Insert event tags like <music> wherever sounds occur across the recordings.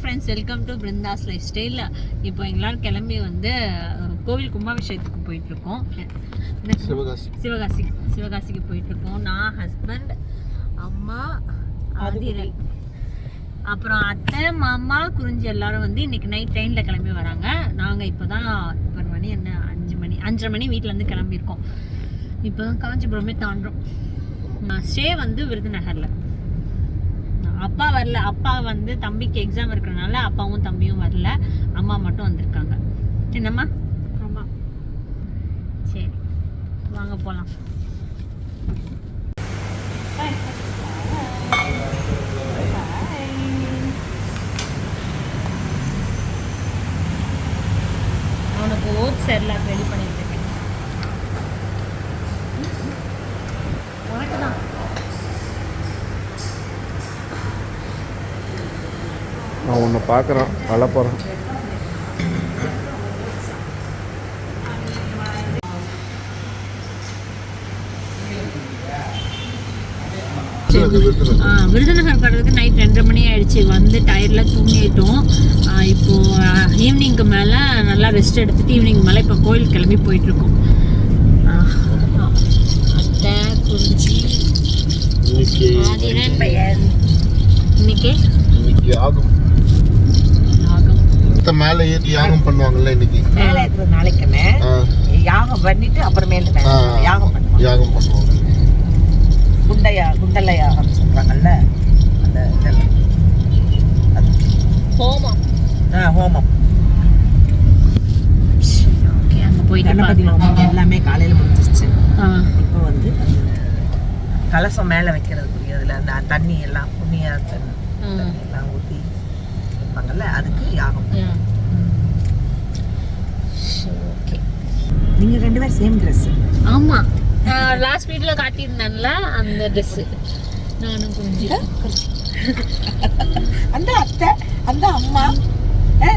Friends welcome to Brinda's lifestyle இப்போ எங்களால் கிளம்பி வந்து கோவில் கும்பாபிஷேகத்துக்கு போயிட்டு இருக்கோம் சிவகாசி. சிவகாசி சிவகாசிக்கு போயிட்டு இருக்கோம் நான் ஹஸ்பண்ட் அம்மா ஆதிரல் அப்புறம் அத்தை மாமா குறிஞ்சி எல்லாரும் வந்து இன்னைக்கு நைட் ட்ரெயினில் கிளம்பி வராங்க. நாங்கள் இப்போ தான் இப்போ மணி என்ன அஞ்சு மணி அஞ்சரை மணி வீட்டிலேருந்து கிளம்பியிருக்கோம். இப்போ தான் காஞ்சிபுரமே தாண்டுறோம் ஸ்டே வந்து விருதுநகரில். அப்பா வரல. அப்பா வந்து தம்பிக்கு எக்ஸாம் இருக்கிறனால அப்பாவும் தம்பியும் வரல. அம்மா மட்டும் வந்திருக்காங்க. என்னம்மா? ஆமாம் சரி. வாங்க போகலாம் அவனுக்கு ஓட்ஸ் சரியில்லை ரெடி பண்ணிட்டு இருக்கேன். உனக்கு தான் நான் உன்னை பார்க்குறேன் ஆ, விருதுநகர் கடலுக்கு நைட் ரெண்டரை மணி ஆயிடுச்சு. வந்து டயர்டில் தூங்கிட்டோம். ஆ, இப்போ ஈவினிங்க்கு மேலே நல்லா ரெஸ்ட் எடுத்துட்டு ஈவினிங் மேலே இப்போ கோயில் கிளம்பி போயிட்டுருக்கோம். அத்தை குறிஞ்சி இன்னைக்கு பையன். இன்னைக்கு? இன்னைக்கு யாகம் மத்த மேலே ஏற்றி யாகம் பண்ணுவாங்கல்ல இன்னைக்கு? மேலே இருக்கிற நாளைக்குன்னு. ஆ, யாகம் பண்ணிட்டு அப்புறமேல ஆ, யாகம் பண்ணுவாங்க. யாகம் பண்ணுவாங்க. குண்டையா குண்டல யாகம் சொல்றாங்கல்ல? அந்த இதெல்லாம். ஹோமம். ஆ, ஹோமம். ஓகே அங்கே போயிட்டு கணபதி. ஹோமம் எல்லாமே காலையில முடிஞ்சிருச்சு. இப்போ வந்து கலசம் மேலே வைக்கிறதுக்குரியதுல அந்த தண்ணி எல்லாம் புண்ணிய. தண்ணி எல்லாம் ஊற்றி வைப்பாங்கல்ல அதுக்கு யாகம். ஓகே நீங்க ரெண்டு பேரும் சேம் ட்ரெஸ் ஆமா. லாஸ்ட் வீட்ல காட்டியிருந்தேன்ல அந்த Dress. நானும் குறிஞ்சி அந்த அத்தை அந்த அம்மா.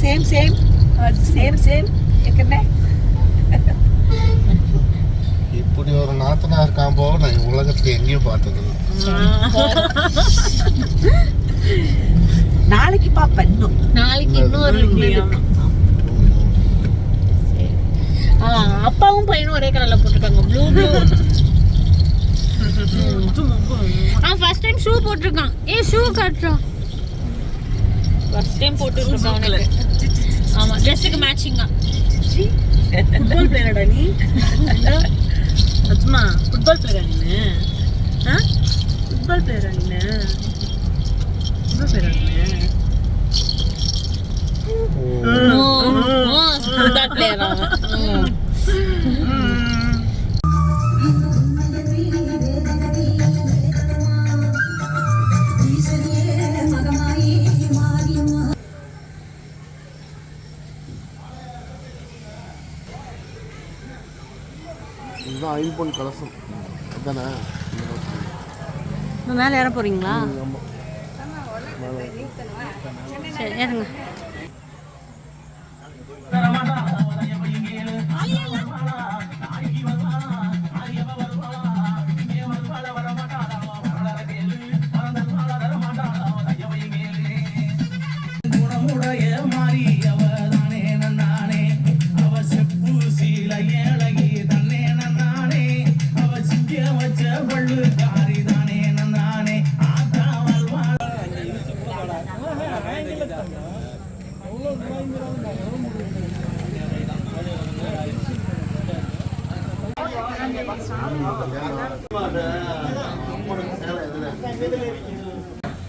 சேம் சேம் சேம் சேம் என்ன? இப்படி ஒரு நாத்தனா இருக்கான் போக நான் உலகத்துல எங்கேயும் பார்த்தது நாளைக்கு பாப்பா இன்னும். நாளைக்கு இன்னொரு இருக்கு ஆ, அப்பாவும் பையனும் ஒரே கலர்ல போட்டிருக்காங்க. Blue blue first time shoe போட்டிருக்கான். ஏ ஷூ காட்டுறான் ஃபர்ஸ்ட் டைம் போட்டுருக்கான் அவனுக்கு. ஆமா ட்ரெஸ்ஸுக்கு மேட்சிங்கா ஃபுட்பால் பிளேயரடா நீ? அஜ்மா ஃபுட்பால் பிளேயரா நீ ஃபுட்பால் பிளேயரா நீ அவன் ம். இதுதான் ஐம்பொன் கலசம். அதானே? மேலே ஏற போறீங்களா? ஆமாம் சரி ஏறுங்க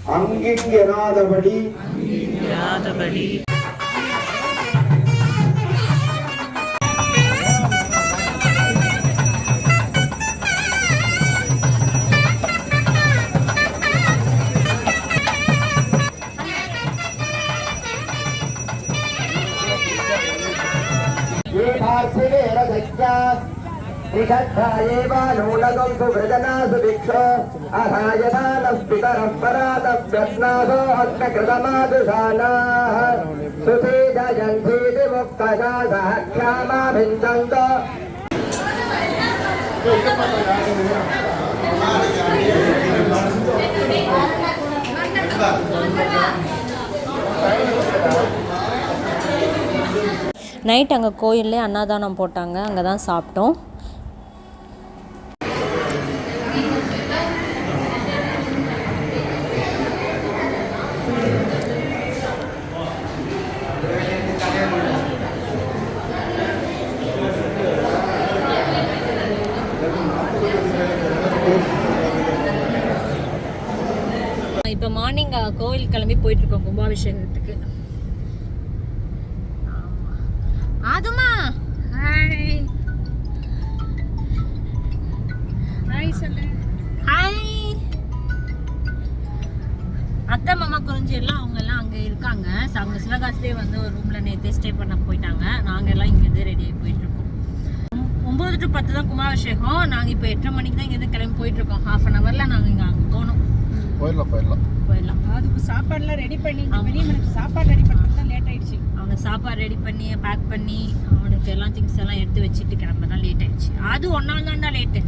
அங்கிங்கராதபடி அங்கிங்கராதபடி ृषद्धायेवानूनकं सुभृजनासु भिक्षो अधायदानः पितरः परातव्यस्नासो अग्नकृतमादुषानाः सुधीजयन्तीति मुक्तशासः क्षामा भिन्दन्तो ஆ நைட் அங்கே கோயில்லே அன்னதானம் போட்டாங்க அங்கே தான் சாப்பிட்டோம் கும்பாபிஷேகத்துக்கு அதுமா ஹாய் ஹாய் சொல்லு. ஹாய் அத்தை மாமா குறிஞ்சி எல்லாம் அவங்க எல்லாம் அங்கே இருக்காங்க. அவங்க சிவகாசிலே வந்து ஒரு ரூமில் நேற்றே ஸ்டே பண்ண போயிட்டாங்க. நாங்கள் எல்லாம் இங்கேருந்து ரெடி ஆகி போயிட்டு இருக்கோம். ஒம்- ஒம்பது டு பத்து தான் கும்பாபிஷேகம். நாங்கள் இப்போ எட்டரை மணிக்கு தான் இங்கேருந்து கிளம்பி போயிட்டு இருக்கோம். ஹாஃப் அன் ஹவரில் நாங்கள் இங்கே அங்கே போகணும். போயிடலாம் போயிடலாம். அதுக்கு சாப்பாடுலாம் ரெடி பண்ணி வெளியே எனக்கு சாப்பாடு ரெடி பண்ணுறது தான் லேட் ஆயிடுச்சு. அவனுக்கு சாப்பாடு ரெடி பண்ணி பேக் பண்ணி அவனுக்கு எல்லாம் திங்ஸ் எல்லாம் எடுத்து வச்சுட்டு கிளம்ப தான் லேட் ஆயிடுச்சு. அது ஒன்றால் தான்டா லேட்டு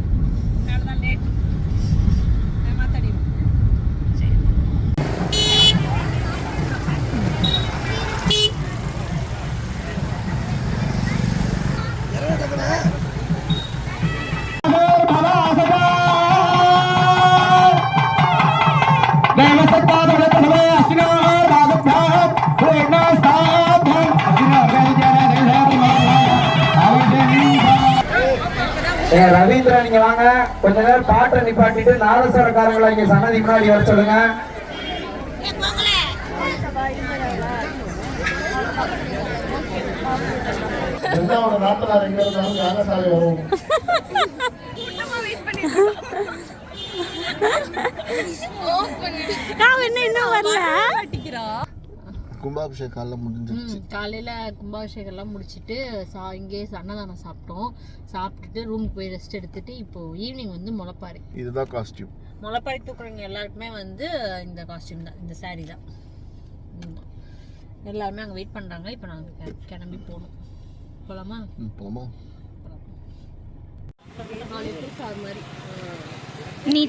பாட்டை நிப்பாட்டிட்டு நாதஸ்வரக்காரங்களை இங்க சன்னதி முன்னாடி வர சொல்லுங்க. எந்த நாத்தனார் எங்க இருந்தாலும் யாகசாலை வரும். என்ன இன்னும் வரல? கும்பாபிஷேகம் காலைல முடிஞ்சிருச்சு. காலையில் கும்பாபிஷேகம்லாம் முடிச்சுட்டு சா இங்கே அன்னதானம் சாப்பிட்டோம். சாப்பிட்டுட்டு ரூமுக்கு போய் ரெஸ்ட் எடுத்துட்டு இப்போ ஈவினிங் வந்து முளைப்பாரி இதுதான் காஸ்டியூம் முளைப்பாரி தூக்குறவங்க எல்லாருக்குமே வந்து இந்த காஸ்டியூம் தான் இந்த saree தான். எல்லாருமே அங்கே வெயிட் பண்ணுறாங்க இப்போ நாங்கள் கிளம்பி போகணும். போகலாமா. அது மாதிரி நீ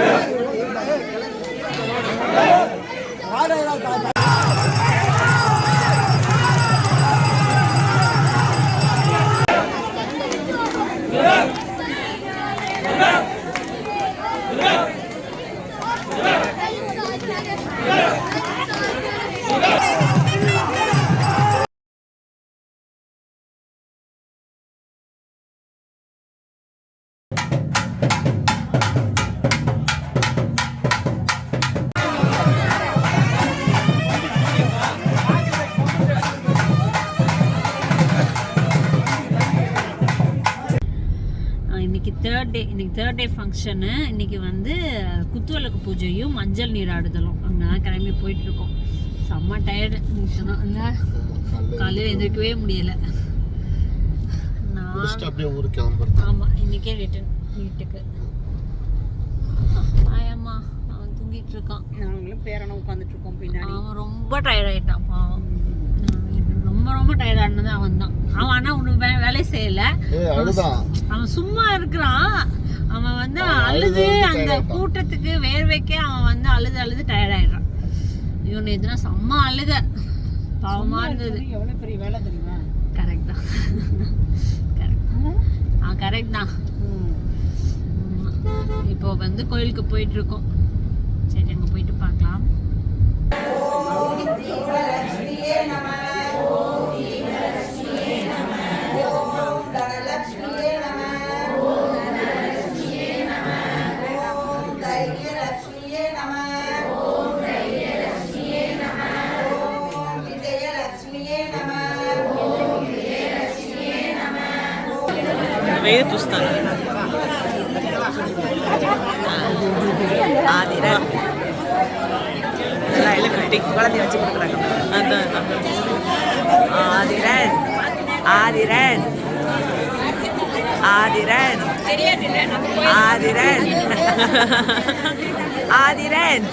ஆதிரன் இன்னைக்கு ஃபங்க்ஷனு இன்னைக்கு வந்து குத்துவிளக்கு பூஜையும் மஞ்சள் நீராடுதலும் அங்கே தான் கிளம்பி போயிட்டு இருக்கோம் செம்ம டயர்டு காலையில் எந்திரிக்கவே முடியல. நான் முடிச்சுட்டு அப்படியே ஊருக்கு கிளம்புறது ஆமாம் இன்னைக்கே ரிட்டன் வீட்டுக்கு. ஆயம்மா அவன் தூங்கிட்டு இருக்கான் நாங்களும் பேரனும் உட்காந்துட்டு இருக்கோம் பின்னாடி. அவன் ரொம்ப டயர்ட் ஆயிட்டான் பாவம். ரொம்ப ரொம்ப டயர்ட் ஆனது அவன் தான் அவன் ஆனால் ஒன்றும் வே வேலை செய்யல. அவன் சும்மா இருக்கிறான். அவன் வந்து அழுது அந்த. கூட்டத்துக்கு வேர்வைக்கே அவன் வந்து அழுது அழுது டயர்ட் ஆயிடுறான். இவன் எதுனா செம்ம அழுக பாவமா இருந்தது. எவ்வளவு பெரிய வேலை தெரியுமா? கரெக்ட் தான். கரெக்ட் ஆ? கரெக்ட் தான். இப்போ வந்து கோயிலுக்கு போயிட்டு இருக்கோம். சரி அங்கே போயிட்டு பார்க்கலாம். వేరే చూస్తాను ஆதிரா எல்லாம் எல்லாம் கட்டி குழந்தைய வச்சு கொடுக்குறாங்க அதான் அதான் ஆதிரன் ஆதிரன் ஆதிரன் ஆதிரன் ஆதிரன் ஆதிரன்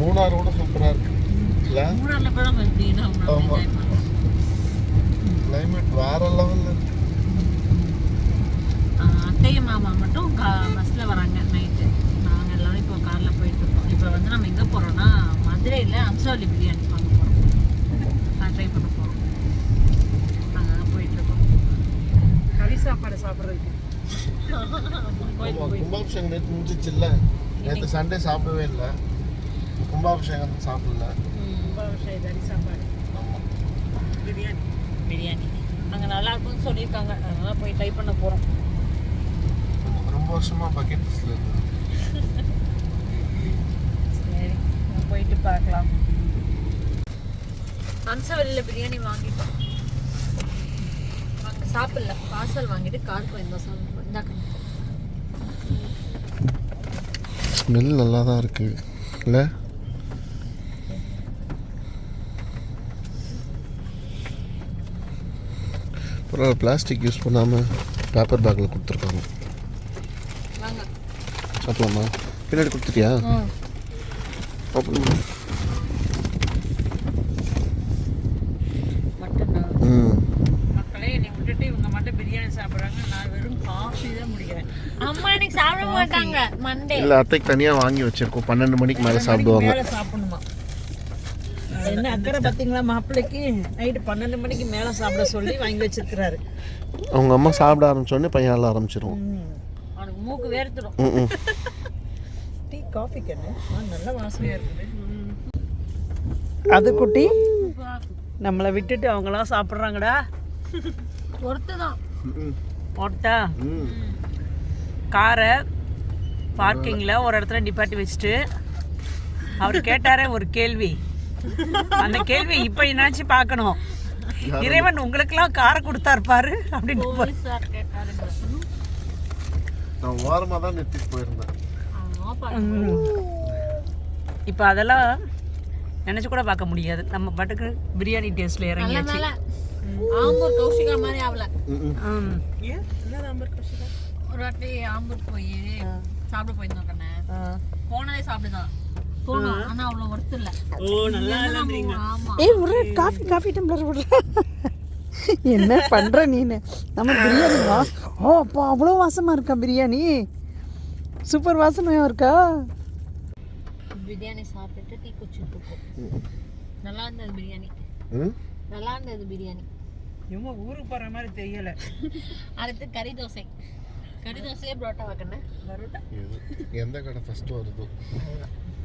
மூணார் கூட சூப்பரா இருக்கு. இல்ல? மூணாரில் கூட நம்ம எப்படின்னா ஆமா. என்ஜாய் பண்ணலாம் கிளைமேட் வேற லெவல்ல இருக்கு. அத்தையும் மாமா மட்டும் கா பஸ்ஸில் வராங்க நைட்டு நாங்கள் எல்லாரும் இப்போ காரில் போயிட்டு இருக்கோம். இப்போ வந்து நம்ம எங்கே போகிறோம்னா மதுரையில் அம்சாவளி பிரியாணி வாங்க போகிறோம் ட்ரை பண்ண போகிறோம் அங்கே போயிட்டுருக்கோம் கறி சாப்பாடு சாப்பிட்றதுக்கு. கும்பாபிஷேகம் நேற்று முடிஞ்சிச்சுல்ல. நேற்று சண்டே சாப்பிடவே இல்லை. கும்பாபிஷேகம் சாப்பிடல. கறி சாப்பாடு. பிரியாணி. பிரியாணி. அங்கே நல்லா இருக்கும்னு சொல்லியிருக்காங்க. அதனால போய் ட்ரை பண்ண போகிறோம் ரொம்ப வருஷமா பக்கெட் இருக்கு சரி போயிட்டு பார்க்கலாம். அம்சவெளியில் பிரியாணி வாங்கிட்டோம் அங்கே சாப்பிடல. பார்சல் வாங்கிட்டு காருக்கு வந்தோம் சாப்பிடுவோம் இந்தாக்க ஸ்மெல் நல்லா தான் இருக்கு. இல்லை? அப்புறம் பிளாஸ்டிக் யூஸ் பண்ணாமல் பேப்பர் பேக்கில் கொடுத்துருக்காங்க. வாங்க. சாப்பிடலாமா? பின்னாடி கொடுத்துட்டியா. மட்டனா ம். மக்களே என்னை விட்டுட்டு இவங்க மட்டும் பிரியாணி சாப்பிட்றாங்க. நான் வெறும் காஃபி தான் முடிக்கிறேன். அம்மா இன்னைக்கு சாப்பிட மாட்டாங்க. மண்டே இல்லை அத்தைக்கு தனியாக வாங்கி வச்சிருக்கோம். பன்னெண்டு மணிக்கு மேலே சாப்பிடுவாங்க. என்ன அக்கறை பார்த்தீங்களா மாப்பிள்ளைக்கு நைட்டு பன்னெண்டு மணிக்கு மேலே சாப்பிட சொல்லி வாங்கி வச்சிருக்கிறாரு. அவங்க அம்மா சாப்பிட ஆரம்பிச்சோடனே பையன் ஆள ஆரம்பிச்சிருவோம் அவனுக்கு மூக்கு வேர்த்துடும். டீ காஃபி கண்ணு நல்ல வாசனையாக இருக்குது. அது குட்டி? நம்மளை விட்டுட்டு அவங்களாம் சாப்பிட்றாங்கடா. ஒருத்து தான் ம். காரை பார்க்கிங்கில் ஒரு இடத்துல நிப்பாட்டி வச்சுட்டு அவர் கேட்டாரே ஒரு கேள்வி. அந்த கேள்வி இப்போ என்னாச்சும் பார்க்கணும். இறைவன் உங்களுக்கெல்லாம் காரை கொடுத்தாரு பாரு அப்படின்னு நான் ஓரமாக தான் நிறுத்திட்டு போயிருந்தேன். இப்போ அதெல்லாம் நினச்சி கூட பார்க்க முடியாது. நம்ம பாட்டுக்கு பிரியாணி டேஸ்ட்ல இறங்கியாச்சு. ஆம்பூர் கௌஷிகா மாதிரி ஆகல ம் ம். ம். ஒரு வாட்டி ஆம்பூர் போய் சாப்பிட போயிருந்தோம் கண்ணே. போனதே சாப்பிடுதான். போனோம் ஆனா அவ்வளவு ஒர்த்து இல்ல. ஓ நல்லா ஆமா. ஏய் ஒரு காஃபி காஃபி டம்ளர் விடுற என்ன பண்ற நீனு? நம்ம பிரியாணி ஓ அப்பா அவ்வளோ வாசமா இருக்கா பிரியாணி? சூப்பர் வாசனையா இருக்கா? பிரியாணி சாப்பிட்டுட்டு டீ குடிச்சிட்டு இருக்கோம். நல்லா இருந்தது பிரியாணி. நல்லா இருந்தது பிரியாணி. இவங்க ஊருக்கு போகிற மாதிரி தெரியல. அடுத்து கறி தோசை. கறி தோசையே புரோட்டா வைக்கணும். பரோட்டா. எந்த கடை ஃபர்ஸ்ட் வருதோ?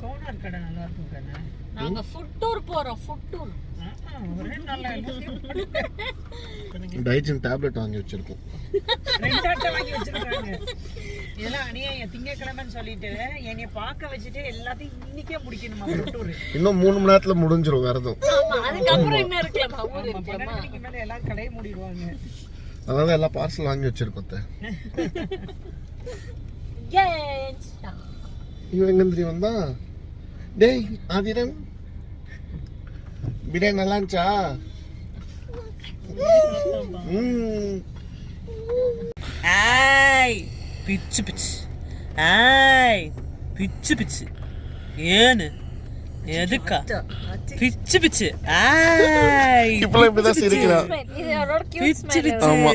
கோனார் கடை நல்லா இருக்கும் கண்ணு. நாங்க ஃபுட் டூர் போறோம் ஃபுட் டூர் ஒரே நல்ல டைஜன் டேப்லெட் வாங்கி வச்சிருக்கோம். ரெண்டாட்ட வாங்கி வச்சிருக்காங்க. இதெல்லாம் அநியாயம். திங்கக்கிழமைன்னு சொல்லிட்டு என்னைய பார்க்க வச்சுட்டு எல்லாத்தையும் இன்னைக்கே முடிக்கணுமா டூர் இன்னும் மூணு மணி நேரத்தில் முடிஞ்சிரும் விரதம். ஆமா அதுக்கப்புறம் என்ன இருக்கலாமா ஊர் இருக்கலாமா மேலே எல்லாம் கடையை மூடிடுவாங்க. அதனால எல்லா பார்சல் வாங்கி வச்சிருக்கோம். <laughs> இவன் எங்க தெரியும் வந்தா டேய் ஆதிரன் பிரியாணி நல்லா இருந்துச்சா? ம். ஆய் பிச்சு பிச்சு. ஆய் பிச்சு பிச்சு. ஏன்னு? எதுக்கா? பிச்சு பிச்சு. ஆய் இப்பெல்லாம் இப்படிதான் சிரிக்கிறான் இது அவரோட cute பிச்சு smile. பிச்சு. ஆமா.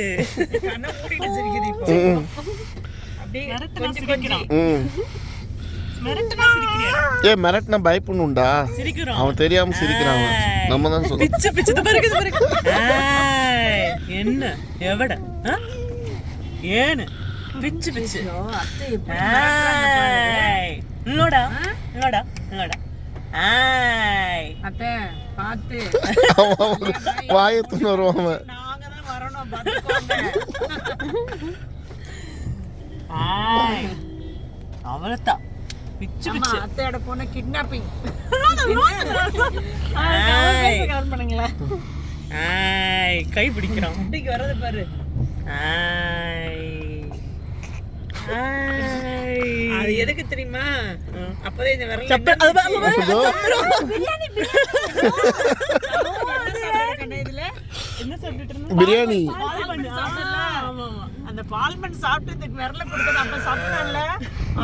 கண்ணை மூடிட்டு சிரிக்குது இப்போ. ம். அப்படியே கொஞ்சம் கொஞ்சம். ம். மிரட்டுனா சிரிக்கிறியா ஏ மிரட்டினா பயப்படணும்டா அவன் தெரியாம சிரிக்கிறான். நம்ம தான் சொல்லுவோம் பிச்சு பிச்சு பாருங்க பாருங்க என்ன? எவட? ஏன்னு? பிச்சு பிச்சு. இங்கோடா இங்கோடா இங்கோடா. அத்தை பார்த்து. வாயத்துன்னு வருவான் அவன். அவ்வளோதான் பிச்சு பிச்சு அத்தையோட பொண்ணு கிட்னாப்பிங் பண்ணுங்களேன் கை பிடிக்கிறான் முட்டிக்கு வர்றது பாரு ஆய் அது எதுக்கு தெரியுமா அப்பதான் இந்த விரல் இதோ, இதுல பிரியாணி. அந்த பால்மண் சாப்பிட்டு இந்த விரல கொடுத்தது அப்ப சாப்பிட்டல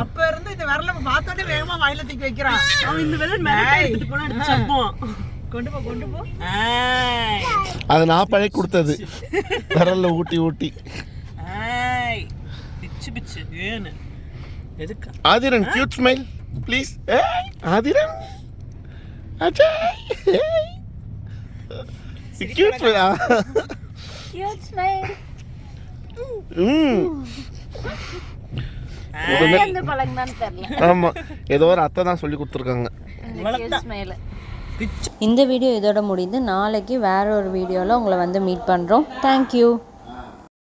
அப்ப இருந்து இந்த விரல பார்த்தோன்னே வேகமா வாயில தூக்கி வைக்கிறான். அவன் இந்த விரல் மேல எடுத்துட்டு போனா சப்போம் கொண்டு போ கொண்டு போ. அதை நான் பழகி கொடுத்தது. விரல்ல ஊட்டி ஊட்டி. பிச்சு பிச்சு. ஏன்னு. எதுக்கு? Athiran cute smile please Athiran. Ajay. Cute smile Cute smile. <laughs> ம் ஆமா. ஏதோ ஒரு அத்தை தான் சொல்லி கொடுத்துருக்காங்க. இந்த வீடியோ இதோட முடிந்து நாளைக்கு வேற ஒரு வீடியோவில் உங்களை வந்து மீட் பண்ணுறோம் தேங்க்யூ